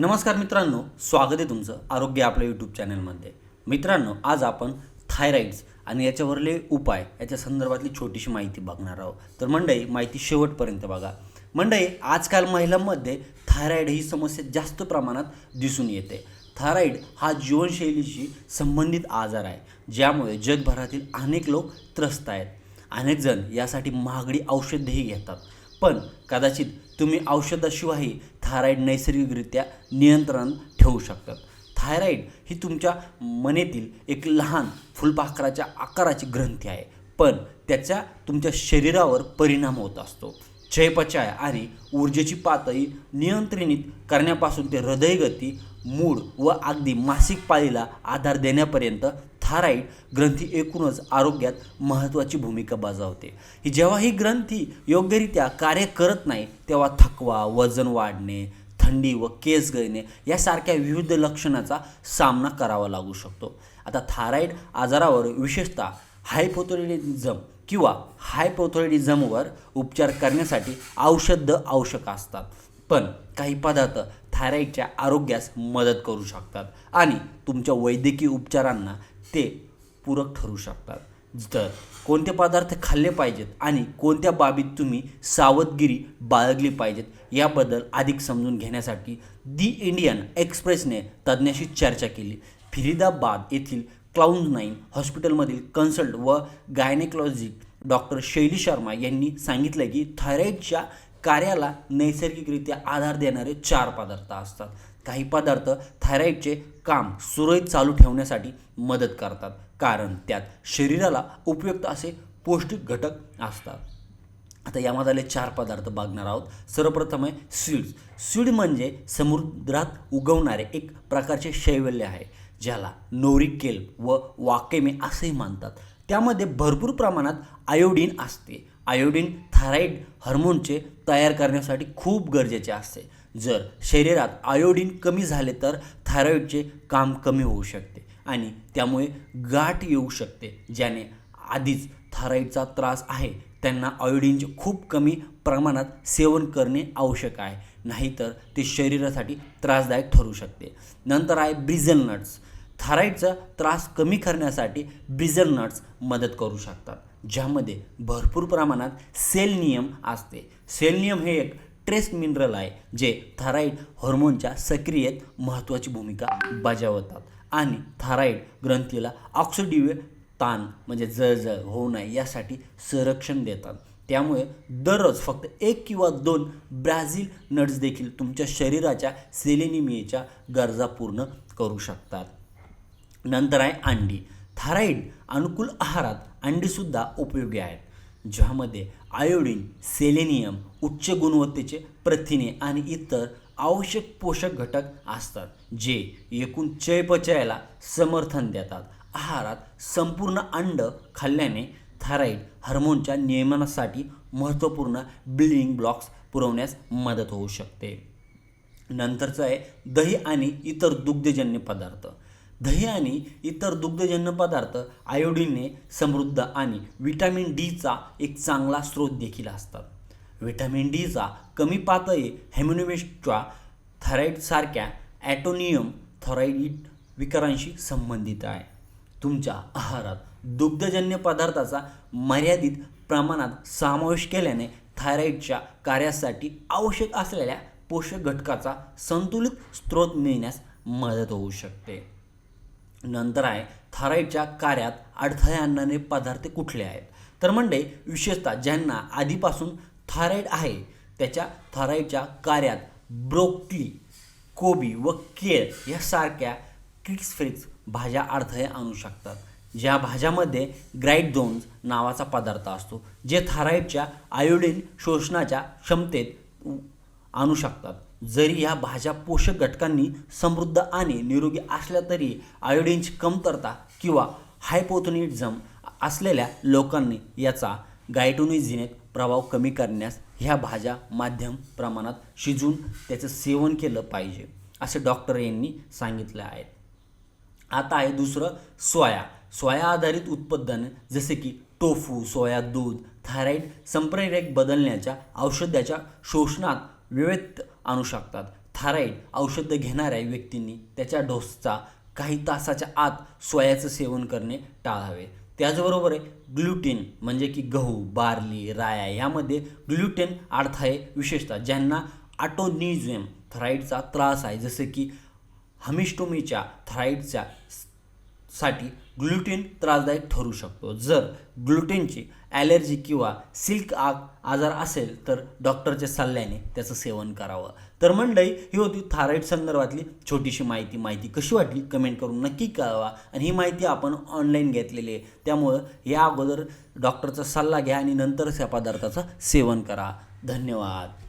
नमस्कार मित्रांनो स्वागत आहे तुमचं आरोग्य आपल्या यूट्यूब चॅनलमध्ये मित्रांनो आज आपण थायरॉईड्स आणि याच्यावरले उपाय याच्या संदर्भातली छोटीशी माहिती बघणार आहोत. तर मंडळी माहिती शेवटपर्यंत बघा. मंडळी आजकाल महिलांमध्ये थायरॉईड ही समस्या जास्त प्रमाणात दिसून येते. थायरॉईड हा जीवनशैलीशी संबंधित आजार आहे ज्यामुळे जगभरातील अनेक लोक त्रस्त आहेत. अनेक जण यासाठी महागडी औषधेही घेतात. पण कदाचित तुम्ही औषधाशिवायही थायरॉईड नैसर्गिकरित्या नियंत्रण ठेवू शकतात. थायरॉईड ही तुमच्या मनेतील एक लहान फुलपाखराच्या आकाराची ग्रंथी आहे. पण त्याचा तुमच्या शरीरावर परिणाम होत असतो. चयपचय आणि ऊर्जेची पातळी नियंत्रित करण्यापासून ते हृदयगती मूड व अगदी मासिक पाळीला आधार देण्यापर्यंत थायरॉईड ग्रंथी एकूणच आरोग्यात महत्त्वाची भूमिका बजावते. ही जेव्हा ही ग्रंथी योग्यरित्या कार्य करत नाही तेव्हा थकवा वजन वाढणे थंडी व केस गळणे यासारख्या विविध लक्षणाचा सामना करावा लागू शकतो. आता थायरॉईड आजारावर विशेषतः हायपोथोरिडिझम किंवा हायपोथोरिडिझमवर उपचार करण्यासाठी औषधं आवश्यक असतात. पण काही पदार्थ थायरॉईडच्या आरोग्यास मदत करू शकतात आणि तुमच्या वैद्यकीय उपचारांना ते पूरक ठरू शकतात. तर कोणते पदार्थ खाल्ले पाहिजेत आणि कोणत्या बाबीत तुम्ही सावधगिरी बाळगली पाहिजेत याबद्दल अधिक समजून घेण्यासाठी दी इंडियन एक्सप्रेसने तज्ज्ञाशी चर्चा केली. फिरिदाबाद येथील क्लाउन्स नाईन हॉस्पिटलमधील कन्सल्ट व गायनेकॉलॉजी डॉक्टर शैली शर्मा यांनी सांगितलं की थायरॉईडच्या कार्याला नैसर्गिकरित्या आधार देणारे चार पदार्थ असतात. काही पदार्थ थायरॉईडचे काम सुरळीत चालू ठेवण्यासाठी मदत करतात कारण त्यात शरीराला उपयुक्त असे पौष्टिक घटक असतात. आता यामधले चार पदार्थ बघणार आहोत. सर्वप्रथम आहे सीड्स. सीड म्हणजे समुद्रात उगवणारे एक प्रकारचे शैवल्य आहे ज्याला नोरिक केल्प व वाकेमे असेही मानतात त्यामध्ये भरपूर प्रमाणात आयोडीन असते. आयोडीन थायरॉईड हार्मोनचे तयार करण्यासाठी खूप गरजेचे असते. जर शरीरात आयोडीन कमी झाले तर थायरॉईडचे काम कमी होऊ शकते आणि त्यामुळे गाठ येऊ शकते ज्याने आधीच थायरॉईडचा त्रास आहे. त्यांना आयोडीनचे खूप कमी प्रमाणात सेवन करणे आवश्यक आहे नाहीतर ते शरीरासाठी त्रासदायक ठरू शकते. नंतर आहे ब्रिझल नट्स थायरॉईडचा त्रास कमी करण्यासाठी ब्रिझल नट्स मदत करू शकतात ज्यामध्ये भरपूर प्रमाणात सेलनियम असते. सेलनियम हे एक ट्रेस मिनरल आहे जे थायरॉईड हॉर्मोनच्या सक्रियेत महत्त्वाची भूमिका बजावतात. आणि थायरॉईड ग्रंथीला ऑक्सिडिव्ह ताण म्हणजे जळजळ होऊ नये यासाठी संरक्षण देतात. त्यामुळे दररोज फक्त एक किंवा दोन ब्राझील नट्स देखील तुमच्या शरीराच्या सेलेनिमियेच्या गरजा पूर्ण करू शकतात. नंतर आहे अंडी. थायरॉईड अनुकूल आहारात अंडीसुद्धा उपयोगी आहेत. ज्यामध्ये आयोडीन सेलेनियम उच्च गुणवत्तेचे प्रथिने आणि इतर आवश्यक पोषक घटक असतात जे एकूण चयपचयाला समर्थन देतात. आहारात संपूर्ण अंड खाल्ल्याने थायरॉईड हार्मोनच्या नियमनासाठी महत्त्वपूर्ण बिल्डिंग ब्लॉक्स पुरवण्यास मदत होऊ शकते. नंतरचं आहे दही आणि इतर दुग्धजन्य पदार्थ. दही आणि इतर दुग्धजन्य पदार्थ आयोडीनने समृद्ध आणि विटॅमिन डीचा एक चांगला स्रोत देखील असतात. व्हिटॅमिन डीचा कमी पातळी हेम्युनिमेस्ट्रा थायरॉईडसारख्या ॲटोनियम थॉराईड विकारांशी संबंधित आहे. तुमच्या आहारात दुग्धजन्य पदार्थाचा मर्यादित प्रमाणात समावेश केल्याने थायरॉईडच्या कार्यासाठी आवश्यक असलेल्या पोषक घटकाचा संतुलित स्रोत मिळण्यास मदत होऊ शकते. नंतर आहे थायरॉईडच्या कार्यात अडथळे आणणारे पदार्थ कुठले आहेत? तर म्हणजे विशेषतः ज्यांना आधीपासून थायरॉईड आहे त्याच्या थायरॉईडच्या कार्यात ब्रोकली कोबी व केळ यासारख्या किड्स फ्रिक्स भाज्या अडथळे आणू शकतात. ज्या भाज्यामध्ये ग्राईडझोन्स नावाचा पदार्थ असतो जे थायरॉईडच्या आयोडीन शोषणाच्या क्षमतेत आणू शकतात. जरी या भाज्या पोषक घटकांनी समृद्ध आणि निरोगी असल्या तरी आयोडीनची कमतरता किंवा हायपोथोनिझम असलेल्या लोकांनी याचा गायटोनिझिनेत प्रभाव कमी करण्यास ह्या भाज्या माध्यम प्रमाणात शिजून त्याचं सेवन केलं पाहिजे असे डॉक्टर यांनी सांगितले आहे. आता आहे दुसरं सोया. सोया आधारित उत्पादन जसे की टोफू सोया दूध थायरॉईड संप्रेरक बदलण्याच्या औषधाच्या शोषणात विविध आणू शकतात. थायरॉईड औषधं घेणाऱ्या व्यक्तींनी त्याच्या डोसचा काही तासाच्या आत सोयाचं सेवन करणे टाळावे. त्याचबरोबर आहे ग्लुटेन म्हणजे की गहू बार्ली राया यामध्ये ग्लुटेन अडथळे विशेषतः ज्यांना आटोनिझम थायरॉईडचा त्रास आहे. जसे की हमिस्टोमीच्या थायरॉईडच्या साठी ग्लुटेन त्रासदायक ठरू शकतो. जर ग्लुटेनची ॲलर्जी किंवा सिल्क आग आजार असेल तर डॉक्टरच्या सल्ल्याने त्याचं सेवन करावं. तर मंडळी ही होती थायरॉईड संदर्भातली छोटीशी माहिती. माहिती कशी वाटली? कमेंट करून नक्की कळवा. आणि ही माहिती आपण ऑनलाईन घेतलेली आहे. त्यामुळं या अगोदर डॉक्टरचा सल्ला घ्या आणि नंतरच या पदार्थाचं सेवन करा. धन्यवाद.